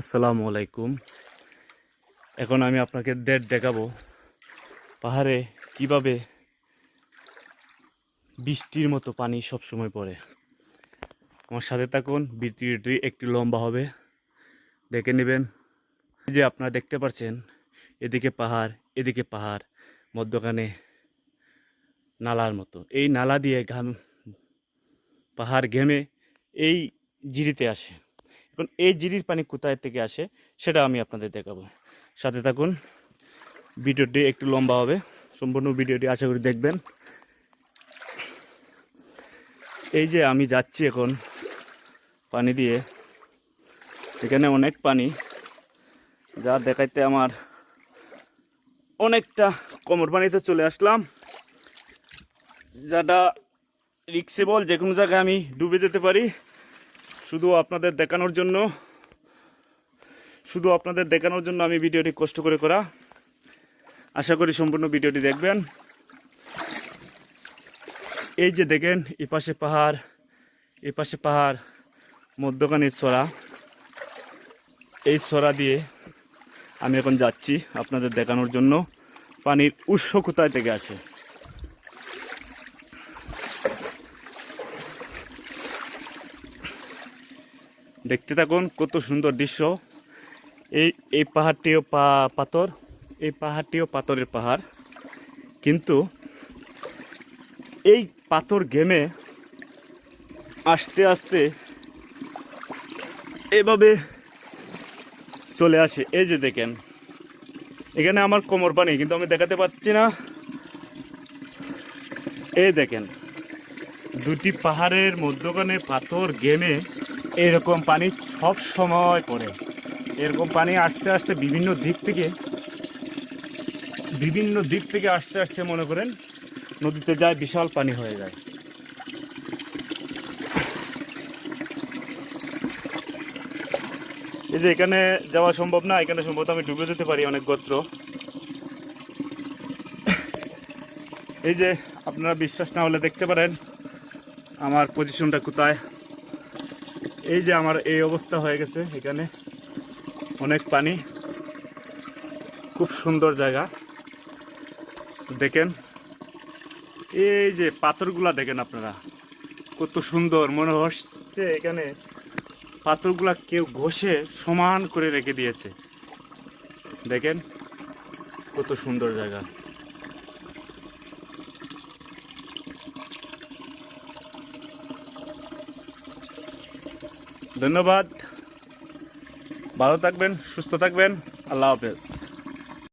আসসালামু আলাইকুম। এখন আমি আপনাকে দেড় দেখাবো পাহাড়ে কীভাবে বৃষ্টির মতো পানি সব সময় পড়ে। আমার সাথে থাকুন ভিডিওটি একটু লম্বা হবে। দেখে নেবেন। যে আপনারা দেখতে পাচ্ছেন, এদিকে পাহাড় এদিকে পাহাড়, মধ্যখানে নালার মতো। এই নালা দিয়ে ঘাম, পাহাড় ঘেমে এই জিরিতে আসে। এখন এই জিরির পানি কোথায় থেকে আসে, সেটা আমি আপনাদের দেখাবো। সাথে থাকুন, ভিডিওটি একটু লম্বা হবে, সম্পূর্ণ ভিডিওটি আশা করি দেখবেন। এই যে আমি যাচ্ছি এখন পানি দিয়ে, এখানে অনেক পানি, যা দেখাইতে আমার অনেকটা কোমর পানিতে চলে আসলাম। যাটা রিক্সেবল যে কোনো জায়গায় আমি ডুবে যেতে পারি শুধু আপনাদের দেখানোর জন্য, শুধু আপনাদের দেখানোর জন্য আমি ভিডিওটি কষ্ট করে করা। আশা করি সম্পূর্ণ ভিডিওটি দেখবেন। এই যে দেখেন এ পাশে পাহাড় এ পাশে পাহাড়, মধ্যখানে ছড়া। এই ছড়া দিয়ে আমি এখন যাচ্ছি আপনাদের দেখানোর জন্য। পানির উৎস কোথায় থেকে আসে? দেখতে থাকুন কত সুন্দর দৃশ্য। এই এই পাহাড়টিও পা, পাথর, এই পাহাড়টিও পাথরের পাহাড়। কিন্তু এই পাথর গেমে আস্তে আস্তে এভাবে চলে আসে। এই যে দেখেন, এখানে আমার কোমর পানি, কিন্তু আমি দেখাতে পারছি না। এই দেখেন, দুটি পাহাড়ের মধ্যখানে পাথর গেমে এরকম পানি সব সময় পড়ে। এরকম পানি আস্তে আস্তে বিভিন্ন দিক থেকে, বিভিন্ন দিক থেকে আস্তে আস্তে মনে করেন নদীতে যায়, বিশাল পানি হয়ে যায়। এই যে এখানে যাওয়া সম্ভব না, এখানে সম্ভবত আমি ডুবে যেতে পারি অনেক গোত্র। এই যে আপনারা বিশ্বাস না হলে দেখতে পারেন, আমার পজিশনটা কোথায়? এই যে আমার এই অবস্থা হয়ে গেছে, এখানে অনেক পানি। খুব সুন্দর জায়গা। দেখেন, এই যে পাথরগুলা দেখেন আপনারা, কত সুন্দর। মনে হচ্ছে এখানে পাথরগুলা কেউ ঘষে সমান করে রেখে দিয়েছে। দেখেন, কত সুন্দর জায়গা। ধন্যবাদ। ভালো থাকবেন সুস্থ থাকবেন। আল্লাহ হাফেজ।